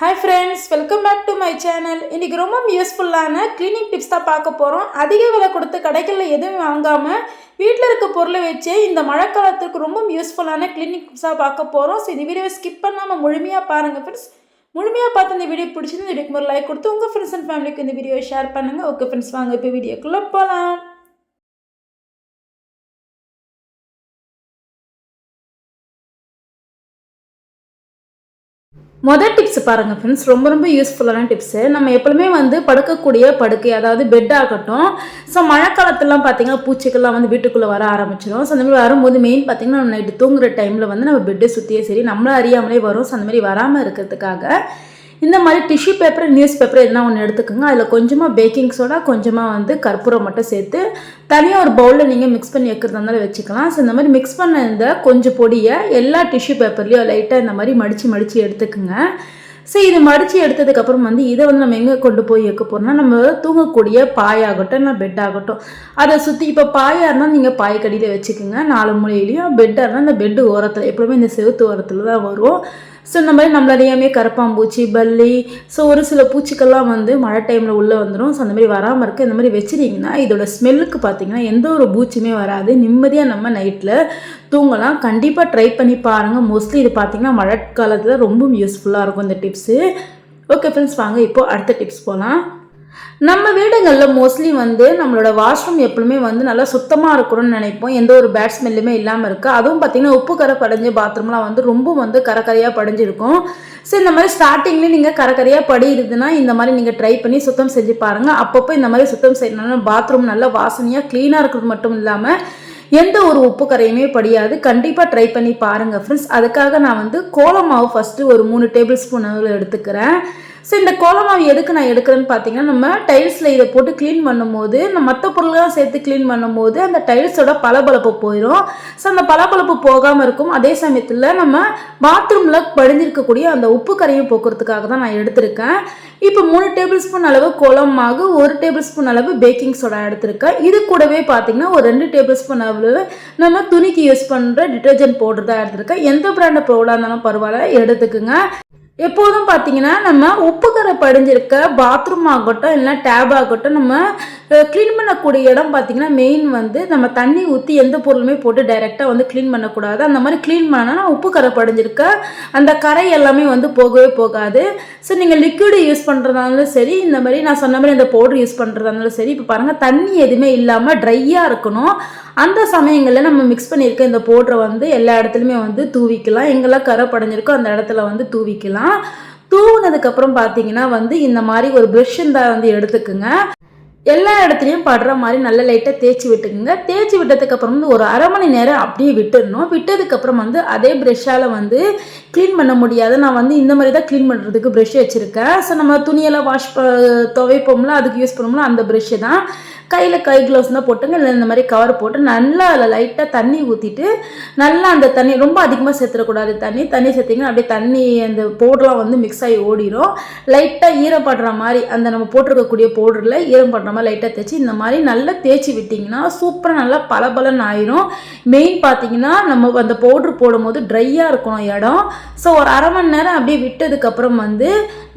Hi friends welcome back to my channel இன்றைக்கி ரொம்ப யூஸ்ஃபுல்லான க்ளீனிங் டிப்ஸ் தான் பார்க்க போகிறோம் அதிக விலை கொடுத்து கடைகளில் எதுவும் வாங்காமல் வீட்டில் இருக்க பொருளை வச்சு இந்த மழைக்காலத்துக்கு ரொம்ப யூஸ்ஃபுல்லான க்ளீனிங் டிப்ஸாக பார்க்க போகிறோம் ஸோ இந்த வீடியோவை ஸ்கிப் பண்ணாமல் முழுமையாக பாருங்கள் ஃப்ரெண்ட்ஸ் முழுமையாக பார்த்து இந்த வீடியோ பிடிச்சிருந்து வீடியோக்கு ஒரு லைக் கொடுத்து உங்கள் ஃப்ரெண்ட்ஸ் அண்ட் ஃபேமிலிக்கு இந்த வீடியோவை ஷேர் பண்ணுங்கள் ஓகே ஃப்ரெண்ட்ஸ் வாங்க இப்போ வீடியோக்குள்ளே போகலாம் மொதல் டிப்ஸ் பாருங்கள் ஃப்ரெண்ட்ஸ் ரொம்ப ரொம்ப யூஸ்ஃபுல்லான டிப்ஸு நம்ம எப்பவுமே வந்து படுக்கக்கூடிய படுக்கை அதாவது பெட் ஆகட்டும். ஸோ மழை காலத்துலலாம் பார்த்தீங்கன்னா பூச்சிக்கெல்லாம் வந்து வீட்டுக்குள்ளே வர ஆரம்பிச்சிடும் ஸோ அந்த மாதிரி வரும்போது மெயின் பார்த்தீங்கன்னா நம்ம நைட்டு தூங்குற டைமில் வந்து நம்ம பெட்டை சுற்றியே சரி நம்மளும் அறியாமலே வரும். ஸோ அந்த மாதிரி வராமல் இருக்கிறதுக்காக இந்த மாதிரி டிஷ்யூ பேப்பர் நியூஸ் பேப்பர் எதுனா ஒன்று எடுத்துக்கோங்க. அதில் கொஞ்சமாக பேக்கிங் சோடா கொஞ்சமாக வந்து கற்பூரம் மட்டும் சேர்த்து தனியாக ஒரு பவுலில் நீங்கள் மிக்ஸ் பண்ணி வைக்கிறதா இருந்தாலும் வச்சுக்கலாம். ஸோ இந்த மாதிரி மிக்ஸ் பண்ண இந்த கொஞ்சம் பொடியை எல்லா டிஷ்யூ பேப்பர்லேயும் லைட்டாக இந்த மாதிரி மடித்து மடித்து எடுத்துக்கோங்க. ஸோ இது மடித்து எடுத்ததுக்கப்புறம் வந்து இதை வந்து நம்ம எங்கே கொண்டு போய் வைக்க போகிறோம்னா நம்ம தூங்கக்கூடிய பாயாகட்டும் இல்லை பெட் ஆகட்டும். அதை சுற்றி இப்போ பாயாக இருந்தால் நீங்கள் பாய்க்கடியில் வச்சுக்கோங்க. நாலு மூலையிலையும் பெட்டாக இருந்தால் இந்த பெட்டு ஓரத்தில் எப்பவுமே இந்த செவுத்து ஓரத்தில் தான் வரும். ஸோ இந்த மாதிரி நம்மள கரப்பாம்பூச்சி பல்லி ஸோ ஒரு சில பூச்சிக்கெல்லாம் வந்து மழை டைமில் உள்ளே வந்துடும் ஸோ அந்த மாதிரி வராமல் இருக்க இந்த மாதிரி வச்சுருந்தீங்கன்னா இதோட ஸ்மெல்லுக்கு பார்த்தீங்கன்னா எந்த ஒரு பூச்சியுமே வராது. நிம்மதியாக நம்ம நைட்டில் தூங்கலாம். கண்டிப்பாக ட்ரை பண்ணி பாருங்கள் மோஸ்ட்லி இது பார்த்தீங்கன்னா மழை காலத்தில் ரொம்பவும் யூஸ்ஃபுல்லாக இருக்கும் இந்த டிப்ஸு ஓகே ஃப்ரெண்ட்ஸ் வாங்க. இப்போது அடுத்த டிப்ஸ் போகலாம் நம்ம வீடுகளில் மோஸ்ட்லி வந்து நம்மளோட வாஷ்ரூம் எப்பவுமே வந்து நல்லா சுத்தமாக இருக்கணும்னு நினைப்போம். எந்த ஒரு பேட் ஸ்மெல்லுமே இல்லாமல் இருக்குது அதுவும் பார்த்திங்கன்னா உப்பு கரை படைஞ்ச பாத்ரூம்லாம் வந்து ரொம்ப வந்து கரக்கரையாக படிஞ்சிருக்கும். ஸோ இந்த மாதிரி ஸ்டார்டிங்லேயே நீங்கள் கரக்கரையாக படிடுதுன்னா இந்த மாதிரி நீங்கள் ட்ரை பண்ணி சுத்தம் செஞ்சு பாருங்கள் அப்பப்போ இந்த மாதிரி சுத்தம் செய்யணும்னா பாத்ரூம் நல்லா வாசனையாக க்ளீனாக இருக்கிறது மட்டும் இல்லாமல் எந்த ஒரு உப்பு கரையுமே படியாது. கண்டிப்பாக ட்ரை பண்ணி பாருங்கள் ஃப்ரெண்ட்ஸ் அதுக்காக நான் வந்து கோலமாவு ஃபஸ்ட்டு ஒரு மூணு டேபிள் ஸ்பூன் அளவில் எடுத்துக்கிறேன். ஸோ இந்த கோலமாவு எதுக்கு நான் எடுக்கிறேன்னு பார்த்தீங்கன்னா நம்ம டைல்ஸில் இதை போட்டு க்ளீன் பண்ணும்போது நம்ம மற்ற பொருள்லாம் சேர்த்து க்ளீன் பண்ணும்போது அந்த டைல்ஸோட பளபளப்பு போயிடும் ஸோ அந்த பளபளப்பு போகாமல் இருக்கும். அதே சமயத்தில் நம்ம பாத்ரூமில் படிஞ்சிருக்கக்கூடிய அந்த உப்பு கரையும் போக்குறதுக்காக தான் நான் எடுத்திருக்கேன். இப்போ மூணு டேபிள் ஸ்பூன் அளவு கோலமாகு ஒரு டேபிள் ஸ்பூன் அளவு பேக்கிங் சோடா எடுத்திருக்கேன். இது கூடவே பார்த்தீங்கன்னா ஒரு ரெண்டு டேபிள் ஸ்பூன் அளவு நம்ம துணிக்கு யூஸ் பண்ணுற டிட்டர்ஜென்ட் பவுடர் தான் எடுத்திருக்கேன். எந்த பிராண்ட் பவுடாக இருந்தாலும் பரவாயில்ல எடுத்துக்குங்க. எப்போதும் பார்த்தீங்கன்னா நம்ம உப்பு கரை படிஞ்சிருக்க பாத்ரூம் ஆகட்டும் இல்லைன்னா டேப் ஆகட்டும் நம்ம க்ளீன் பண்ணக்கூடிய இடம் பார்த்தீங்கன்னா மெயின் வந்து நம்ம தண்ணி ஊற்றி எந்த பொருளுமே போட்டு டைரெக்டாக வந்து க்ளீன் பண்ணக்கூடாது. அந்த மாதிரி க்ளீன் பண்ணனா உப்பு கரை படிஞ்சிருக்க. அந்த கரை எல்லாமே வந்து போகவே போகாது. ஸோ நீங்கள் லிக்விடு யூஸ் பண்ணுறதாலும் சரி இந்த மாதிரி நான் சொன்ன மாதிரி இந்த பவுடர் யூஸ் பண்ணுறதாலும் சரி இப்போ பாருங்கள் தண்ணி எதுவுமே இல்லாமல் ட்ரையாக இருக்கணும். அந்த சமயங்களில் நம்ம மிக்ஸ் பண்ணியிருக்க இந்த பவுடரை வந்து எல்லா இடத்துலையுமே வந்து தூவிக்கலாம். எங்கெல்லாம் கரை படைஞ்சிருக்கோ அந்த இடத்துல வந்து தூவிக்கலாம். தூவுனதுக்கப்புறம் பார்த்தீங்கன்னா வந்து இந்த மாதிரி ஒரு ப்ரஷ் இருந்தால் வந்து எடுத்துக்குங்க. எல்லா இடத்துலையும் படுற மாதிரி நல்ல லைட்டாக தேய்ச்சி விட்டுக்குங்க. தேய்ச்சி விட்டதுக்கப்புறம் வந்து ஒரு அரை மணி நேரம் அப்படியே விட்டுடணும் விட்டதுக்கப்புறம் வந்து அதே ப்ரெஷ்ஷால் வந்து க்ளீன் பண்ண முடியாது. நான் வந்து இந்த மாதிரி தான் க்ளீன் பண்ணுறதுக்கு ப்ரெஷ் வச்சுருக்கேன். ஸோ நம்ம துணியெல்லாம் வாஷ் ப துவைப்போம்ல அதுக்கு யூஸ் பண்ணோம்ல அந்த ப்ரெஷ்ஷு தான் கையில் கை க்ளவுஸ் தான் போட்டுங்க இல்லை இந்த மாதிரி கவர் போட்டு நல்லா அதில் லைட்டாக தண்ணி ஊற்றிட்டு நல்லா அந்த தண்ணி ரொம்ப அதிகமாக சேர்த்துடக்கூடாது தண்ணி தண்ணி சேர்த்திங்கன்னா அப்படியே தண்ணி அந்த பவுடர்லாம் வந்து மிக்ஸ் ஆகி ஓடிடும் லைட்டாக ஈரப்படுற மாதிரி அந்த நம்ம போட்டிருக்கக்கூடிய பவுடரில் ஈரம் பண்ணுற மாதிரி லைட்டாக தேய்ச்சி இந்த மாதிரி நல்லா தேய்ச்சி விட்டிங்கன்னா சூப்பராக நல்லா பளபளன்னு ஆயிரும். மெயின் பார்த்தீங்கன்னா நம்ம அந்த பவுட்ரு போடும்போது ட்ரையாக இருக்கணும் இடம். ஸோ ஒரு அரை மணி நேரம் அப்படியே விட்டதுக்கப்புறம் வந்து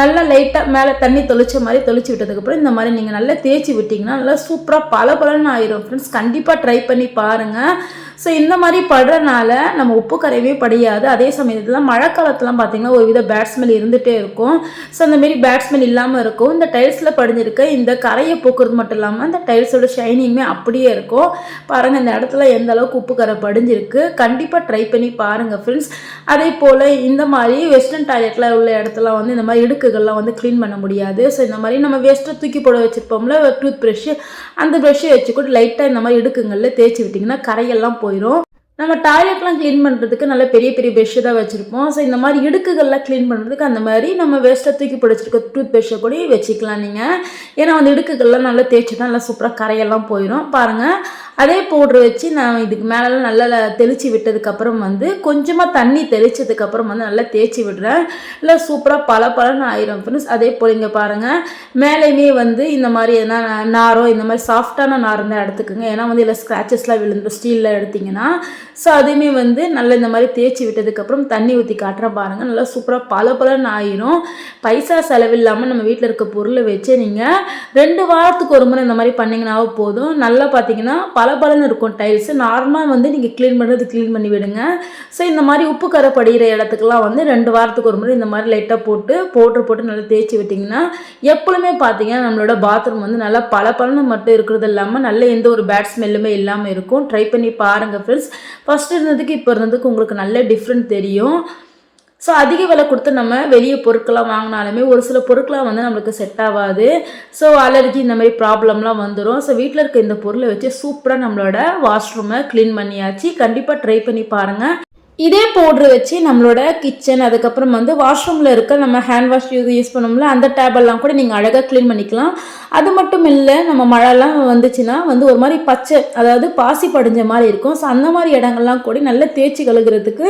நல்லா லைட்டாக மேலே தண்ணி தொளிச்ச மாதிரி தொளிச்சு விட்டதுக்கப்புறம் இந்த மாதிரி நீங்கள் நல்லா தேய்ச்சி விட்டிங்கன்னா நல்லா சூப்பராக பல பலன்னு ஆயிரும். ஃப்ரெண்ட்ஸ் கண்டிப்பாக ட்ரை பண்ணி பாருங்கள் ஸோ இந்த மாதிரி படுறனால நம்ம உப்பு கரையவே படியாது. அதே சமயத்தில் மழை காலத்துலாம் பார்த்திங்கன்னா ஒரு வித பேட் ஸ்மெல் இருந்துகிட்டே இருக்கும். ஸோ அந்த மாரி பேட் ஸ்மெல் இல்லாமல் இருக்கும். இந்த டைல்ஸில் படிஞ்சிருக்க இந்த கரையை போக்குறது மட்டும் இல்லாமல் அந்த டைல்ஸோட ஷைனிங்குமே அப்படியே இருக்கும். பாருங்கள் இந்த இடத்துல எந்த அளவுக்கு உப்பு கரை படிஞ்சிருக்கு. கண்டிப்பாக ட்ரை பண்ணி பாருங்கள் ஃப்ரெண்ட்ஸ் அதே போல் இந்த மாதிரி வெஸ்டர்ன் டாய்லெட்டில் உள்ள இடத்துல வந்து இந்த மாதிரி இடுக்குகள்லாம் வந்து க்ளீன் பண்ண முடியாது. ஸோ இந்த மாதிரி நம்ம வேஸ்ட்டாக தூக்கி போட வச்சுருப்போம்ல டூத் ப்ரஷ்ஷு அந்த ப்ரஷ்ஷை கூட லைட்டாக இந்த மாதிரி இடுக்குங்களில் தேய்ச்சி விட்டிங்கன்னா கரையெல்லாம் போயிடும் நம்ம டாய்லெட்லாம் க்ளீன் பண்ணுறதுக்கு நல்ல பெரிய பெரிய பெஷ்ஷு தான் வச்சுருப்போம். ஸோ இந்த மாதிரி இடுக்குகள்லாம் க்ளீன் பண்ணுறதுக்கு அந்த மாதிரி நம்ம வேஸ்ட்டாக தூக்கி பிடிச்சிருக்க டூத் பெஷ்ஷை கூட வச்சுக்கலாம் நீங்கள் ஏன்னா அந்த இடுக்குகள்லாம் நல்லா தேய்ச்சிட்டா நல்லா சூப்பராக கரையெல்லாம் போயிடும் பாருங்கள் அதே பவுட்ரு வச்சு நான் இதுக்கு மேலெலாம் நல்லா தெளித்து விட்டதுக்கப்புறம் வந்து கொஞ்சமாக தண்ணி தெளித்ததுக்கப்புறம் வந்து நல்லா தேய்ச்சி விடுறேன். இல்லை சூப்பராக பல பலன்னு ஆயிரும் ஃப்ரெண்ட்ஸ் அதே போல் இங்கே பாருங்கள் மேலேயுமே வந்து இந்த மாதிரி எதனா நாரோ இந்த மாதிரி சாஃப்டான நார் இருந்தால் எடுத்துக்கோங்க. ஏன்னா வந்து இதில் ஸ்க்ராச்சஸ்லாம் விழுந்துடும் ஸ்டீலில் எடுத்திங்கன்னா ஸோ அதையுமே வந்து நல்லா இந்த மாதிரி தேய்ச்சி விட்டதுக்கப்புறம் தண்ணி ஊற்றி காட்டுற பாருங்கள் நல்லா சூப்பராக பல பலன்னு ஆயிரும். பைசா செலவில்லாமல் நம்ம வீட்டில் இருக்க பொருளை வச்சு நீங்கள் ரெண்டு வாரத்துக்கு ஒரு முறை இந்த மாதிரி பண்ணிங்கனாவே போதும். நல்லா பார்த்தீங்கன்னா பல இருக்கும் டைல்ஸு நார்மலாக வந்து நீங்கள் க்ளீன் பண்ணுறது க்ளீன் பண்ணி விடுங்க. ஸோ இந்த மாதிரி உப்பு கரை படிகிற இடத்துக்குலாம் வந்து ரெண்டு வாரத்துக்கு ஒரு முறை இந்த மாதிரி லைட்டாக போட்டு பவுட்ரு போட்டு நல்லா தேய்ச்சி விட்டிங்கன்னா எப்பொழுதுமே பார்த்தீங்கன்னா நம்மளோட பாத்ரூம் வந்து நல்லா பல மட்டும் இருக்கிறது இல்லாமல் நல்ல எந்த ஒரு பேட் ஸ்மெல்லுமே இல்லாமல் இருக்கும். ட்ரை பண்ணி பாருங்கள் ஃப்ரெண்ட்ஸ் ஃபஸ்ட்டு இருந்ததுக்கு இப்போ இருந்ததுக்கு உங்களுக்கு நல்ல டிஃப்ரெண்ட் தெரியும். ஸோ அதிக விலை கொடுத்து நம்ம வெளியே பொருட்கள்லாம் வாங்கினாலுமே ஒரு சில பொருட்கள்லாம் வந்து நம்மளுக்கு செட் ஆகாது ஸோ அலர்ஜி இந்த மாதிரி ப்ராப்ளம்லாம் வந்துடும் ஸோ வீட்டில் இருக்க இந்த பொருளை வச்சு சூப்பராக நம்மளோட வாஷ்ரூமை க்ளீன் பண்ணியாச்சு. கண்டிப்பாக ட்ரை பண்ணி பாருங்கள் இதே பவுட்ரு வச்சு நம்மளோட கிச்சன் அதுக்கப்புறம் வந்து வாஷ்ரூமில் இருக்க நம்ம ஹேண்ட் வாஷ் யூஸ் பண்ணோம்ல அந்த டேபெல்லாம் கூட நீங்கள் அழகாக க்ளீன் பண்ணிக்கலாம். அது மட்டும் இல்லை நம்ம மழைலாம் வந்துச்சுன்னா வந்து ஒரு மாதிரி பச்சை அதாவது பாசி படிஞ்ச மாதிரி இருக்கும். ஸோ அந்த மாதிரி இடங்கள்லாம் கூட நல்லா தேய்ச்சி கழுகுறதுக்கு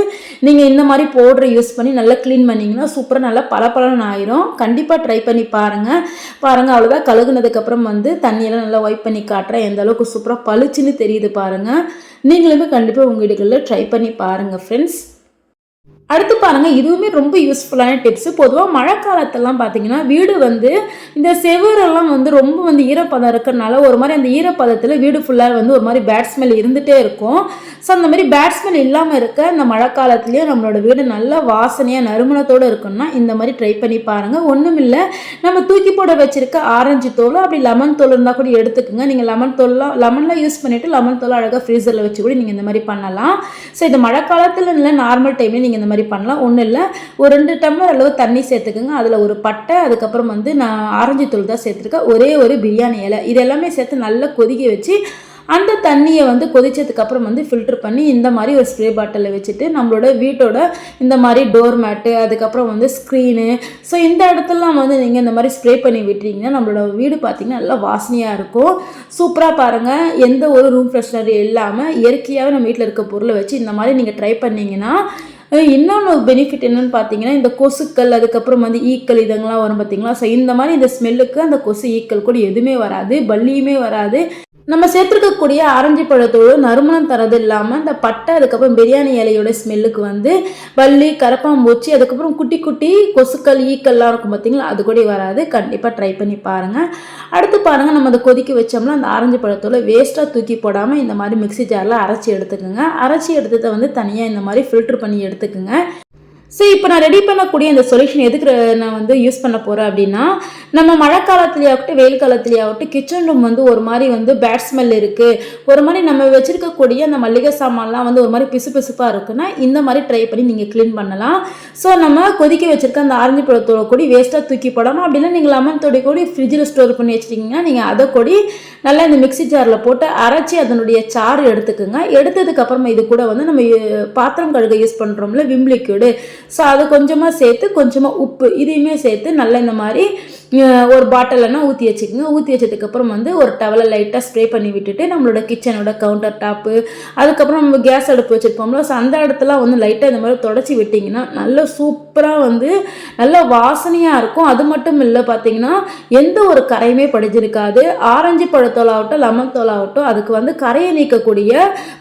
நீங்கள் இந்த மாதிரி பவுட்ரு யூஸ் பண்ணி நல்லா க்ளீன் பண்ணிங்கன்னா சூப்பராக நல்லா பளபளன்னு ஆயிரும். கண்டிப்பாக ட்ரை பண்ணி பாருங்கள் பாருங்கள் அவ்வளோதான் கழுகுனதுக்கப்புறம் வந்து தண்ணியெல்லாம் நல்லா ஒய்ப் பண்ணி காட்டுறேன். எந்த அளவுக்கு சூப்பராக பளிச்சுன்னு தெரியுது பாருங்கள் நீங்களுமே கண்டிப்பாக உங்கள் வீடுகளில் ட்ரை பண்ணி பாருங்கள் ஃப்ரெண்ட்ஸ் happens அடுத்து பாருங்கள் இதுவுமே ரொம்ப யூஸ்ஃபுல்லான டிப்ஸு பொதுவாக மழை காலத்தெல்லாம் பார்த்தீங்கன்னா வீடு வந்து இந்த செவரெல்லாம் வந்து ரொம்ப வந்து ஈரப்பதம் இருக்கிறனால ஒரு மாதிரி அந்த ஈரப்பதத்தில் வீடு ஃபுல்லாக வந்து ஒரு மாதிரி பேட் ஸ்மெல் இருந்துகிட்டே இருக்கும். ஸோ அந்த மாதிரி பேட் ஸ்மெல் இல்லாமல் இருக்க இந்த மழை காலத்துலேயும் நம்மளோட வீடு நல்லா வாசனையாக நறுமணத்தோடு இருக்குன்னா இந்த மாதிரி ட்ரை பண்ணி பாருங்கள் ஒன்றும் இல்லை நம்ம தூக்கி போட வச்சுருக்க ஆரஞ்சு தோல் அப்படி லெமன் தோல் இருந்தால் கூட எடுத்துக்கோங்க. நீங்கள் லெமன் தோல்லாம் லெமன்லாம் யூஸ் பண்ணிவிட்டு லெமன் தோல் அழகாக ஃப்ரீசரில் வச்சு கூட நீங்கள் இந்த மாதிரி பண்ணலாம். ஸோ இந்த மழை காலத்தில் இல்லை நார்மல் டைம்லேயும் நீங்கள் இந்த மாதிரி மாதிரி பண்ணலாம். ஒன்றும் இல்லை. ஒரு ரெண்டு டம்ளர் அளவு தண்ணி சேர்த்துக்குங்க. அதில் ஒரு பட்டை அதுக்கப்புறம் வந்து நான் ஆரஞ்சு தூள் தான் சேர்த்துருக்கேன். ஒரே ஒரு பிரியாணி இலை. இது எல்லாமே சேர்த்து நல்லா கொதிக்க வச்சு அந்த தண்ணியை வந்து கொதிச்சதுக்கப்புறம் வந்து ஃபில்டர் பண்ணி இந்த மாதிரி ஒரு ஸ்ப்ரே பாட்டிலில் வச்சுட்டு நம்மளோட வீட்டோட இந்த மாதிரி டோர் மேட்டு அதுக்கப்புறம் வந்து ஸ்க்ரீனு ஸோ இந்த இடத்துலலாம் வந்து நீங்கள் இந்த மாதிரி ஸ்ப்ரே பண்ணி விட்டுறீங்கன்னா நம்மளோட வீடு பார்த்திங்கன்னா நல்லா வாசனையாக இருக்கும். சூப்பராக பாருங்கள் எந்த ஒரு ரூம் ஃப்ரெஷ்னர் இல்லாமல் இயற்கையாகவே நம்ம வீட்டில் இருக்க பொருளை வச்சு இந்த மாதிரி நீங்கள் ட்ரை பண்ணிங்கன்னா இன்னொன்று பெனிஃபிட் என்னென்னு பார்த்தீங்கன்னா இந்த கொசுக்கள் அதுக்கப்புறம் வந்து ஈக்கள் இதெல்லாம் வரும் பார்த்தீங்களா ஸோ இந்த மாதிரி இந்த ஸ்மெல்லுக்கு அந்த கொசு ஈக்கள் கூட எதுவுமே வராது பள்ளியுமே வராது. நம்ம சேர்த்துருக்கக்கூடிய ஆரஞ்சு பழத்தோடு நறுமணம் தரது இல்லாமல் இந்த பட்டை அதுக்கப்புறம் பிரியாணி இலையோட ஸ்மெல்லுக்கு வந்து வள்ளி கரப்பாம்பூச்சி அதுக்கப்புறம் குட்டி குட்டி கொசுக்கள் ஈக்கள்லாம் இருக்கும் பார்த்தீங்களா அது கூட வராது. கண்டிப்பாக ட்ரை பண்ணி பாருங்கள் அடுத்து பாருங்கள் நம்ம அதை கொதிக்க வச்சோம்னா அந்த ஆரஞ்சு பழத்தோடு வேஸ்ட்டாக தூக்கி போடாமல் இந்த மாதிரி மிக்சி ஜாரில் அரைச்சி எடுத்துக்கோங்க. அரைச்சி எடுத்ததை வந்து தனியாக இந்த மாதிரி ஃபில்ட்ரு பண்ணி எடுத்துக்கோங்க. ஸோ இப்போ நான் ரெடி பண்ணக்கூடிய இந்த சொல்யூஷன் எதுக்கு நான் வந்து யூஸ் பண்ண போகிறேன் அப்படின்னா நம்ம மழை காலத்துலேயாகட்டும் வெயில் காலத்துலேயாகட்டும் கிச்சன் ரூம் வந்து ஒரு மாதிரி வந்து பேட் ஸ்மெல் இருக்குது ஒரு மாதிரி நம்ம வச்சுருக்கக்கூடிய அந்த மல்லிகை சாமான்லாம் வந்து ஒரு மாதிரி பிசு பிசுப்பாக இருக்குன்னா இந்த மாதிரி ட்ரை பண்ணி நீங்கள் க்ளீன் பண்ணலாம். ஸோ நம்ம கொதிக்க வச்சுருக்க அந்த ஆரஞ்சு பழத்தோட கூடி வேஸ்ட்டாக தூக்கி போடணும். அப்படின்னா நீங்கள் லெமன் தொடி கூடி ஃப்ரிட்ஜில் ஸ்டோர் பண்ணி வச்சிட்டிங்கன்னா நீங்கள் அதை கொடி நல்லா இந்த மிக்சி ஜாரில் போட்டு அரைச்சி அதனுடைய சாறு எடுத்துக்கோங்க. எடுத்ததுக்கப்புறமா இது கூட வந்து நம்ம பாத்திரம் கழுக யூஸ் பண்ணுறோம்ல விம் லிக்யூடு ஸோ அது கொஞ்சமாக சேர்த்து கொஞ்சமாக உப்பு இதையுமே சேர்த்து நல்லா இந்த மாதிரி ஒரு பாட்டிலன்னா ஊற்றி வச்சுக்கோங்க. ஊற்றி வச்சதுக்கப்புறம் வந்து ஒரு டவலை லைட்டாக ஸ்ப்ரே பண்ணி விட்டுட்டு நம்மளோட கிச்சனோட கவுண்டர் டாப்பு அதுக்கப்புறம் நம்ம கேஸ் அடுப்பு வச்சுருப்போம்ல ஸோ அந்த இடத்துல வந்து லைட்டாக இந்த மாதிரி தொடச்சி விட்டிங்கன்னா நல்ல சூப்பராக வந்து நல்ல வாசனையாக இருக்கும். அது மட்டும் இல்லை பார்த்தீங்கன்னா எந்த ஒரு கரையுமே படிஞ்சிருக்காது. ஆரஞ்சு பழத்தோலாகட்டும் லெமன் தோலாகட்டும் அதுக்கு வந்து கரையை நீக்கக்கூடிய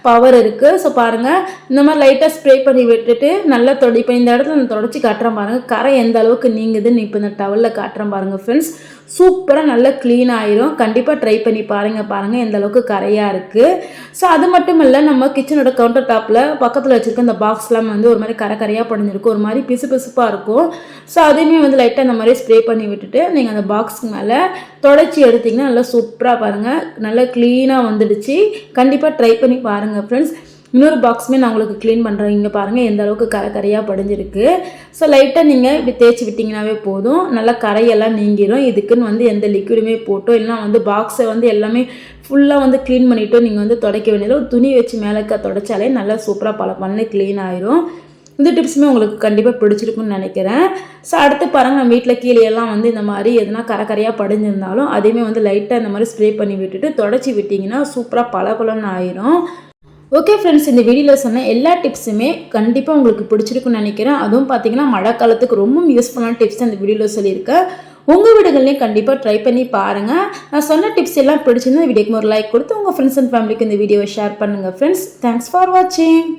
பவர் இருக்குது ஸோ பாருங்கள் இந்த மாதிரி லைட்டாக ஸ்ப்ரே பண்ணி விட்டுட்டு நல்லா தொடி இப்போ இந்த இடத்துல நான் தொடச்சி காட்டுறேன் பாருங்கள் கரை எந்த அளவுக்கு நீங்குதுன்னு இப்போ இந்த டவலில் காட்டுறேன் பாருங்கள் ஃப்ரெண்ட்ஸ் சூப்பராக நல்லா க்ளீன் ஆயிரும். கண்டிப்பாக ட்ரை பண்ணி பாருங்கள் பாருங்கள் எந்த அளவுக்கு கரையாக இருக்குது ஸோ அது மட்டும் இல்லை நம்ம கிச்சனோட கவுண்டர் டாப்பில் பக்கத்தில் வச்சுருக்க இந்த பாக்ஸ்லாம் வந்து ஒரு மாதிரி கரை கரையாக படிஞ்சிருக்கும் ஒரு மாதிரி பிசு பிசுப்பாக இருக்கும். ஸோ அதையுமே வந்து லைட்டாக இந்த மாதிரி ஸ்ப்ரே பண்ணி விட்டுட்டு நீங்கள் அந்த பாக்ஸ்க்கு மேலே தொடச்சி எடுத்திங்கன்னா நல்லா சூப்பராக பாருங்கள் நல்லா க்ளீனாக வந்துடுச்சு. கண்டிப்பாக ட்ரை பண்ணி பாருங்கள் ஃப்ரெண்ட்ஸ் இன்னொரு பாக்ஸுமே நான் உங்களுக்கு க்ளீன் பண்ணுறேன் இங்கே பாருங்கள் எந்த அளவுக்கு கரை கரையாக படிஞ்சிருக்கு. ஸோ லைட்டாக நீங்கள் இப்படி தேய்ச்சி விட்டிங்கனாவே போதும். நல்லா கரையெல்லாம் நீங்கிடும் இதுக்குன்னு வந்து எந்த லிக்விடுமே போட்டோ இல்லைனா வந்து பாக்ஸை வந்து எல்லாமே ஃபுல்லாக வந்து க்ளீன் பண்ணிவிட்டோ நீங்கள் வந்து துடைக்க வேண்டியதில் ஒரு துணி வச்சு மேலே தொடச்சாலே நல்லா சூப்பராக பல பண்ணி க்ளீன் ஆயிரும். இந்த டிப்ஸுமே உங்களுக்கு கண்டிப்பாக பிடிச்சிருக்குன்னு நினைக்கிறேன். ஸோ அடுத்து பாருங்கள் நம்ம வீட்டில் கீழேயெல்லாம் வந்து இந்த மாதிரி எதனா கரை கரையாக படிஞ்சிருந்தாலும் அதையுமே வந்து லைட்டாக இந்த மாதிரி ஸ்ப்ரே பண்ணி விட்டுட்டு தொடச்சி விட்டிங்கன்னா சூப்பராக பல பலன்னு ஆயிரும். ஓகே ஃப்ரெண்ட்ஸ் இந்த வீடியோவில் சொன்ன எல்லா டிப்ஸுமே கண்டிப்பாக உங்களுக்கு பிடிச்சிருக்குன்னு நினைக்கிறேன். அதுவும் பார்த்தீங்கன்னா மழை காலத்துக்கு ரொம்ப யூஸ்ஃபுல்லான டிப்ஸ் அந்த வீடியோவில் சொல்லியிருக்கேன் உங்கள் வீடுகள்லையும் கண்டிப்பாக ட்ரை பண்ணி பாருங்கள் நான் சொன்ன டிப்ஸ் எல்லாம் பிடிச்சிருந்தா வீடியோக்கு ஒரு லைக் கொடுத்து உங்கள் ஃப்ரெண்ட்ஸ் அண்ட் ஃபேமிலிக்கு இந்த வீடியோவை ஷேர் பண்ணுங்கள் ஃப்ரெண்ட்ஸ் தேங்க்ஸ் ஃபார் வாட்சிங்